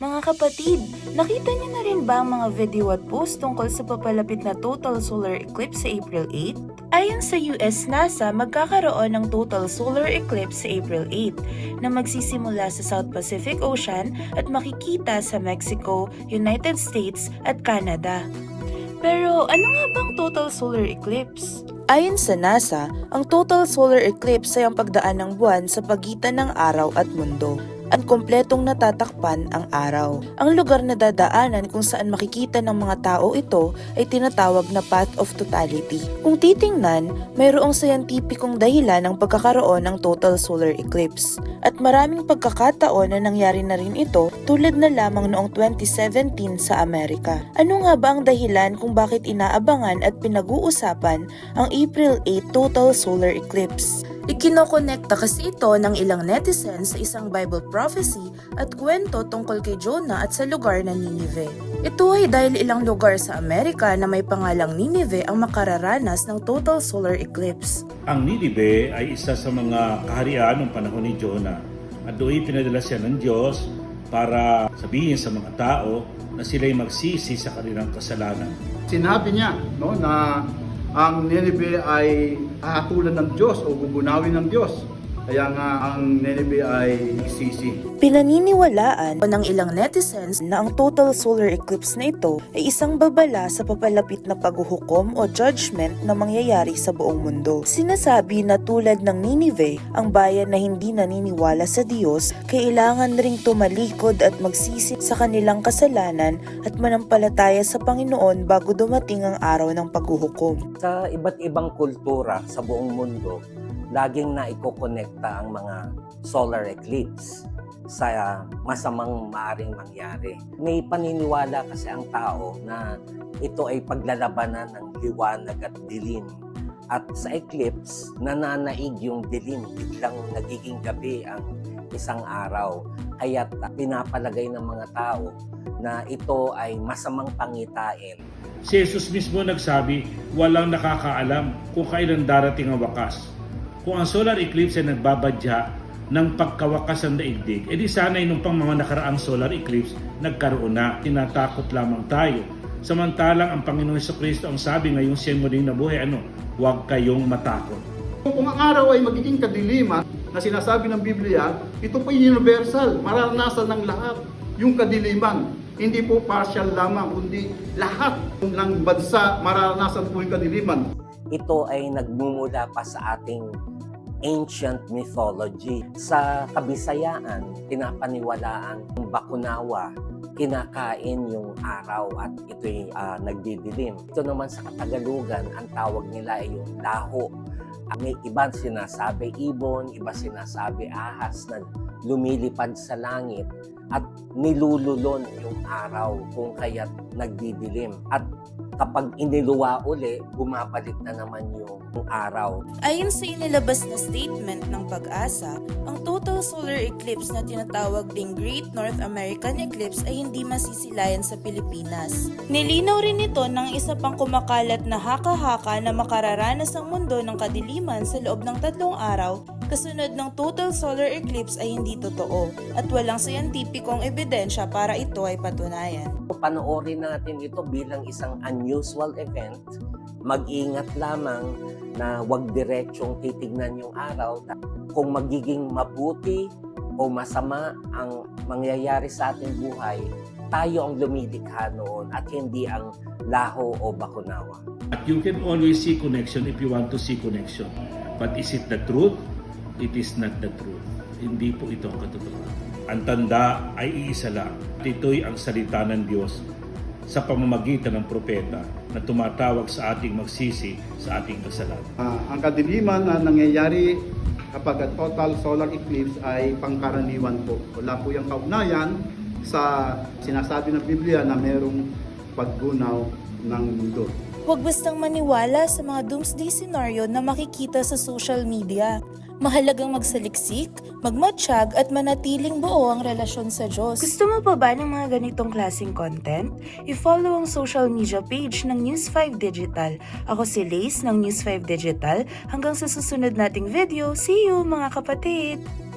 Mga kapatid, nakita niyo na rin ba ang mga video at post tungkol sa papalapit na total solar eclipse sa April 8? Ayon sa US NASA, magkakaroon ng total solar eclipse sa April 8 na magsisimula sa South Pacific Ocean at makikita sa Mexico, United States at Canada. Pero ano nga bang total solar eclipse? Ayon sa NASA, ang total solar eclipse ay ang pagdaan ng buwan sa pagitan ng araw at mundo at kumpletong natatakpan ang araw. Ang lugar na dadaanan kung saan makikita ng mga tao ito ay tinatawag na path of totality. Kung titingnan, mayroong sayantipikong dahilan ng pagkakaroon ng total solar eclipse. At maraming pagkakataon na nangyari na rin ito tulad na lamang noong 2017 sa Amerika. Ano nga ba ang dahilan kung bakit inaabangan at pinag-uusapan ang April 8 total solar eclipse? Ikinokonekta kasi ito ng ilang netizens sa isang Bible prophecy at kwento tungkol kay Jonah at sa lugar na Ninive. Ito ay dahil ilang lugar sa Amerika na may pangalang Ninive ang makararanas ng total solar eclipse. Ang Ninive ay isa sa mga kaharian ng panahon ni Jonah at doon pinadala siya ng Diyos para sabihin sa mga tao na sila'y magsisi sa kanilang kasalanan. Sinabi niya no, na ang Nineveh ay hahatulan ng Diyos o gugunawin ng Diyos. Kaya nga ang Nineveh ay sisi. Pinaniniwalaan ng ilang netizens na ang total solar eclipse na ito ay isang babala sa papalapit na paghuhukom o judgment na mangyayari sa buong mundo. Sinasabi na tulad ng Ninive, ang bayan na hindi naniniwala sa Diyos, kailangan ring tumalikod at magsisi sa kanilang kasalanan at manampalataya sa Panginoon bago dumating ang araw ng paghuhukom. sa iba't ibang kultura sa buong mundo, laging na ikokonekta ang mga solar eclipse sa masamang maaring mangyari. May paniniwala kasi ang tao na ito ay paglalabanan ng liwanag at dilim. At sa eclipse, nananaig yung dilim, biglang nagiging gabi ang isang araw. Kaya pinapalagay ng mga tao na ito ay masamang pangitain Si Jesus mismo nagsabi, walang nakakaalam kung kailan darating ang wakas. Kung ang solar eclipse ay nagbabadya ng pagkawakas ng daigdig, edi sana'y nung pang mga nakaraang solar eclipse nagkaroon na, tinatakot lamang tayo. Samantalang ang Panginoon Heso Kristo ang sabi ngayong siya muling nabuhay, ano, huwag kayong matakot. Kung ang araw ay magiging kadiliman na sinasabi ng Biblia, ito po universal, mararanasan ng lahat yung kadiliman. Hindi po partial lamang, kundi lahat ng bansa mararanasan po yung kadiliman. Ito ay nagmumula pa sa ating ancient mythology. Sa kabisayaan, pinapaniwalaan ng Bakunawa, kinakain yung araw at ito'y ah, nagdidilim. Ito naman sa Katagalugan, ang tawag nila ay yung laho. Ah, may iba sinasabi ibon, iba sinasabi ahas na lumilipad sa langit at nilululon yung araw kung kaya't nagdidilim. At kapag iniluwa uli, bumabalik na naman yung araw. Ayon sa inilabas na statement ng pag-asa, ang total solar eclipse na tinatawag ding Great North American Eclipse ay hindi masisilayan sa Pilipinas. Nilinaw rin ito ng isa pang kumakalat na haka-haka na makararanas ang mundo ng kadiliman sa loob ng tatlong araw kasunod ng total solar eclipse ay hindi totoo at walang scientificong ebidensya para ito ay patunayan. Panoorin natin ito bilang isang unusual event. Mag-ingat lamang na wag diretsong titignan yung araw. Kung magiging mabuti o masama ang mangyayari sa ating buhay, tayo ang lumidikha noon at hindi ang laho o bakunawa. At you can always see connection if you want to see connection. But is it the truth? It is not the truth. Hindi po ito ang katotohanan. Ang tanda ay iisa lang. Ito'y ang salita ng Diyos sa pamamagitan ng propeta na tumatawag sa ating magsisi sa ating kasalanan. Ah, ang kadiliman na nangyayari kapag total solar eclipse ay pangkaraniwan po. Wala po yung kaugnayan sa sinasabi ng Biblia na merong paggunaw ng mundo. Huwag bastang maniwala sa mga doomsday scenario na makikita sa social media. Mahalagang magsaliksik, magmatsyag at manatiling buo ang relasyon sa Diyos. Gusto mo pa ba ng mga ganitong klaseng content? I-follow ang social media page ng News 5 Digital. Ako si Lace ng News 5 Digital. Hanggang sa susunod nating video, see you mga kapatid!